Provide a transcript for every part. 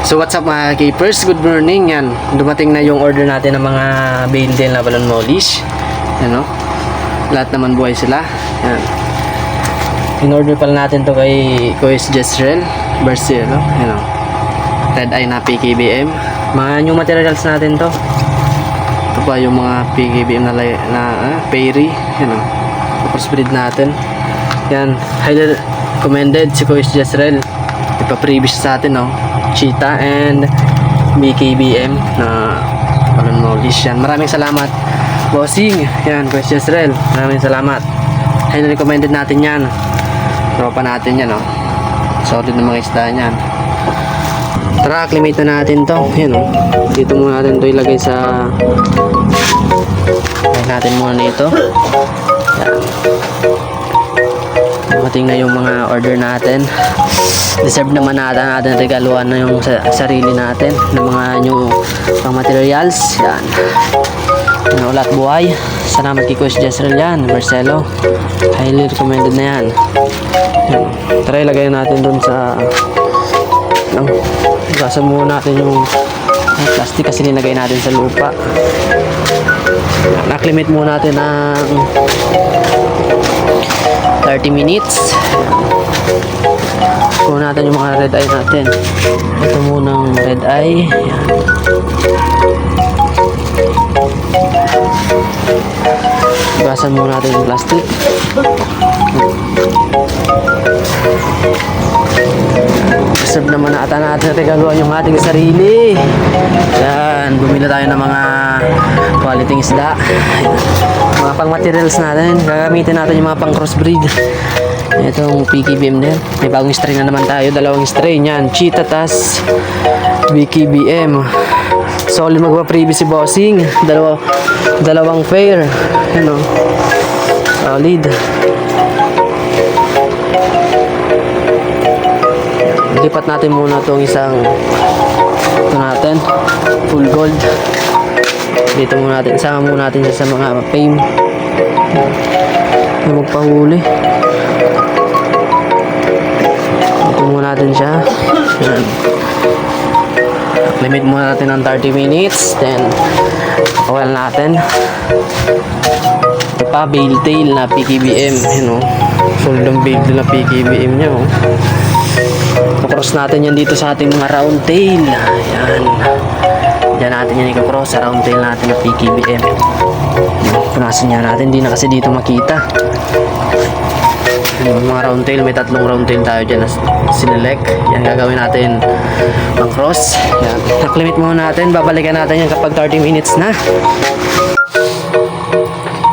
So what's up mga keepers? Good morning. Yan. Dumating na yung order natin ng mga bindel na balon molish. Yan o. Lahat naman buhay sila. Yan. In-order pala natin to kay Kuya Jezreel. Barcelo. Yan o. Red Eye na PKBM. Mga new materials natin to. Ito pa yung mga PKBM na, na ah, Pairy. Yan o. Crossbreed natin. Yan. Highly recommended si Kuya Jezreel. Ipa-previous sa atin, no? Cheetah and BKBM na balon molish. Yan. Maraming salamat. Bossing. Yan, Kuya Jezreel. Maraming salamat. Highly recommended natin yan. Tropa natin yan, no? Solid na mga isda niyan. Tara, acclimate na natin to. Yan, oh. Dito muna natin to ilagay sa... Lagay natin muna nito. Dumating na yung mga order natin. Deserve naman natin natin regaluhan na yung sa, sarili natin ng mga new pang materials. Yan. Yan, ulat buhay. Salamat kay Coach Jezreel yan. Marcelo. Highly recommended na yan. Yan. Tara, ilagay natin dun sa... Ano, Gasan muna natin yung plastic kasi nilagay natin sa lupa. Yan, Acclimate muna natin ng 30 minutes. Kuha natin yung mga red eye natin. Ito munang red eye. Yan. Gasan muna natin yung plastic. Ata natin regaluhan yung ating sarili. Yan, bumili tayo ng mga quality isda. Mga pang materials natin. Gagamitin natin yung mga pang crossbreed. Itong PKBM din. May bagong strain na naman tayo. Dalawang strain yan. Cheetah tas BKBM. Solid magpa-preview si Bossing. Dalawa, dalawang pair. Ano? Solid. Lipat natin muna itong isang ito natin full gold. Dito muna natin isama muna natin sa mga fame na magpahuli. Dito muna natin siya. Yan limit muna natin ng 30 minutes then well natin. Ito pa bail tail na PKBM you know. Full ng bail tail na PKBM nya oh Kukros natin yan dito sa ating mga round tail. Ayan. Diyan natin yan i-cross sa round tail natin na PKBM. Punasan niya natin. Hindi na kasi dito makita. Yung mga round tail, may tatlong round tail tayo dyan na sinelect. Yan gagawin natin pang cross. Yan. Naklimit muna natin. Babalikan natin yan kapag 30 minutes na.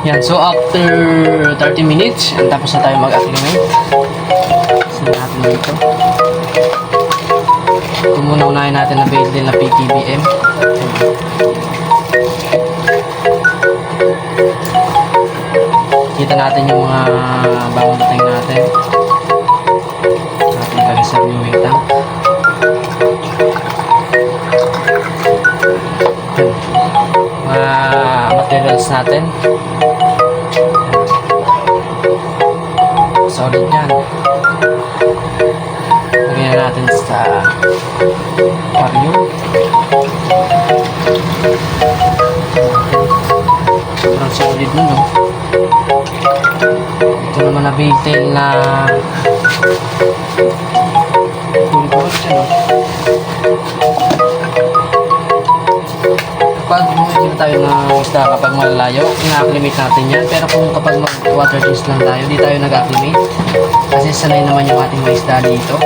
Yan. So after 30 minutes, tapos na tayo mag-acclimate. Dito? Ito muna unahin natin na base din na PKBM. Kita natin yung mga bagong dating natin. Natin ka-reserve yung wait. Mga materials natin. Solid yan. Sa aquarium. Sobrang solid nun, no? Ito naman na baitel na gold siya, no? Kapag bumili tayo ng isda kapag malalayo, ina-acclimate natin yan. Pero kung kapag mag-water test lang tayo, di tayo nag-acclimate. Kasi sanay naman yung ating mga isda dito.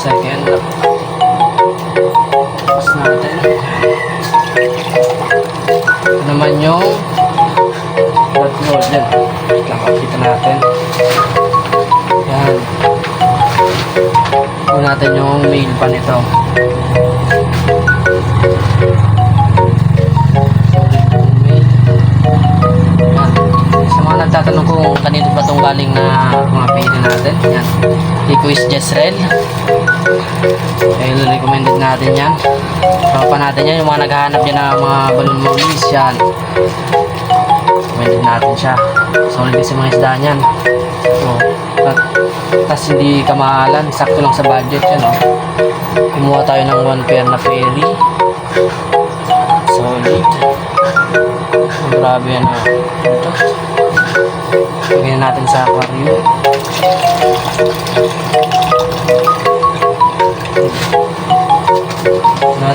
Second. Tapos natin. Ito naman yung blood golden. Nakakita natin. Yan. Ito natin yung mail pa nito. Nagtatanong kung kanino ba itong galing na mga pwede natin. Yan. Quiz Jezreel. Kaya recommended natin yan. Tropa natin yan. Yung mga naghahanap yan ng mga balloon movies. Yan. Recommended natin siya. Solid kasi mga isda niyan. So, at, tas hindi kamahalan. Sakto lang sa budget yan. Oh. Kumuha tayo ng one pair na fairy. Solid. Grabe yan ah. Ito. Lagyan natin sa aquarium.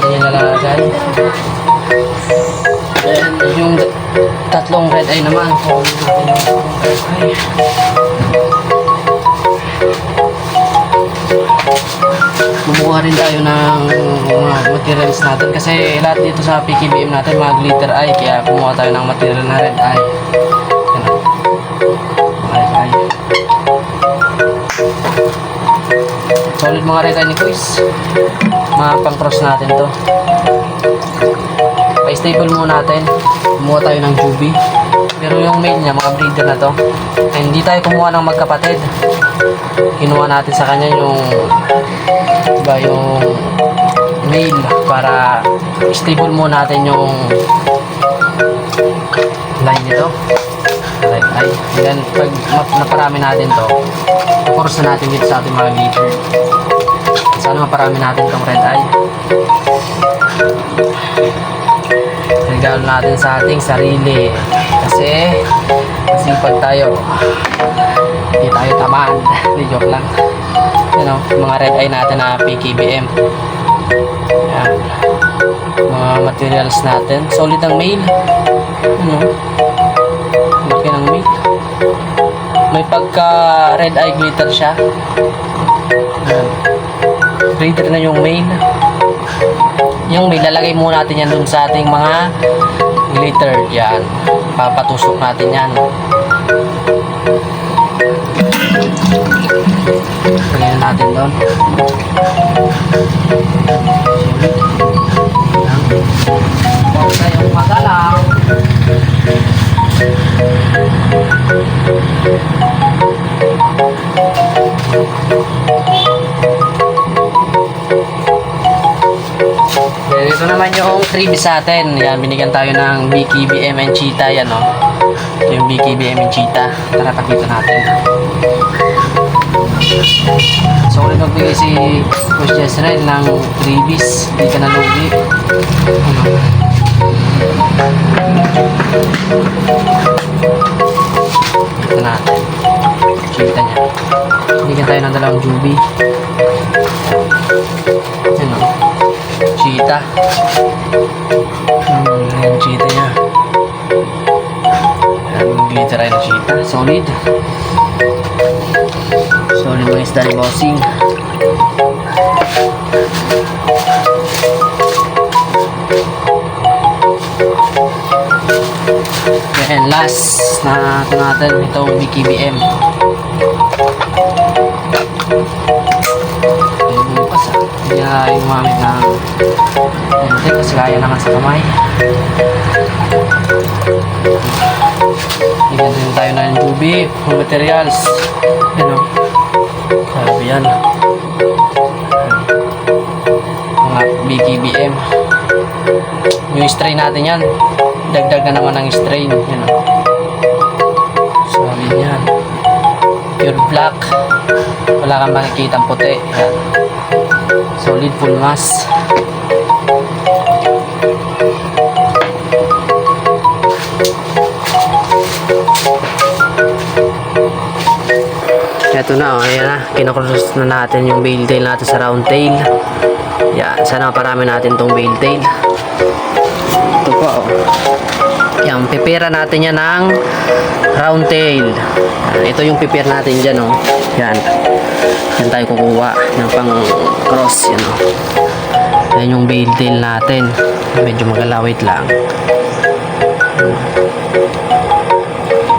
Natin yung lalagay. Then, yung tatlong red eye naman. Red eye. Kumuha rin tayo ng mga materials natin kasi lahat dito sa PKBM natin mga glitter eye kaya kumuha tayo ng material na red eye. Solid mga red eye ni Quiz. Mga pang cross natin to. Pa-stable muna natin. Kumuha tayo ng Juby. Pero yung male niya, mga breeder na to. Hindi tayo kumuha ng magkapatid. Kinuha natin sa kanya yung diba, yung male para stable muna natin yung line nito. Right eye. Then, pag naparami natin to, course na natin dito sa ating mga glitter. Sana maparami natin tong red eye. regalo natin sa ating sarili. Kasi masipag tayo. Hindi tayo tamaan. Hindi joke lang. You know, mga red eye natin na PKBM yan. Mga materials natin. Solid ang mail. Ano? Laki ng mail. May pagka red eye glitter siya. Yan glitter na yung mail yung may lalagay muna natin yan dun sa ating mga glitter. Yan. Papatusok natin yan. Lagyan natin doon Yan, ito naman yung freebie sa atin. Yan, binigyan tayo ng BKBM and Cheetah. Yan, no? Ito yung BKBM and Cheetah. Tara, pakita natin. So, ulit nagbigay si Coach Jezreel ng freebies. Hindi ka nalugi. Ano? Ito natin. Cheetah niya. Binigyan tayo ng dalawang Juby. Cheetah. Hmm, yung cheetah niya. Ang glitter ay cheetah. Solid. Solid mga isda ni bossing. And last na ito natin itong BKBM. Ayun yung pas ah. Na yung mamit ng lente kasi kaya naman sa kamay. Bigyan din tayo ng jubi, ng materials. Yan o. Sabi yan. Mga BKBM. Yung strain natin yan. Dagdag na naman ng strain. Yan o. Solid yan. Pure black. Wala kang makikita puti. Yan. Solid full mass. Ito na, oh, ayan na. Kinocross na natin yung bail tail natin sa round tail. Yan, sana parami natin tong bail tail. Ito pa, oh. Yan, pipira natin yan ng round tail. Ito yung pipir natin dyan, oh. Yan. Yan tayo kukuha ng pang cross, yan, oh. Yan yung bail tail natin. Medyo magalawit lang.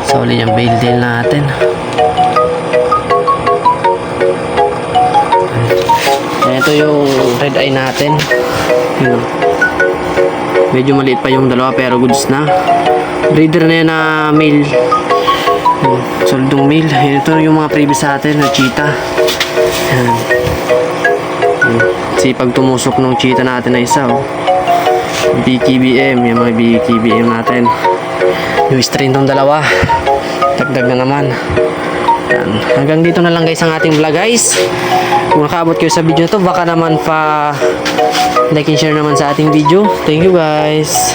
Solid yung bail tail natin. Yan, ito yung red eye natin. Oh. Medyo maliit pa yung dalawa pero goods na. Breeder na yan na male. Yun, Soldong. Yan, ito yung mga previous sa atin na cheetah. Yan. Yan. Sipag tumusok ng cheetah natin na isa. Oh. BKBM. Yung mga BKBM natin. Yung strain tong dalawa. Dagdag na naman. Yan. Hanggang dito na lang guys ang ating vlog guys. Kung nakaabot kayo sa video na to, baka naman pa like and share naman sa ating video. Thank you guys.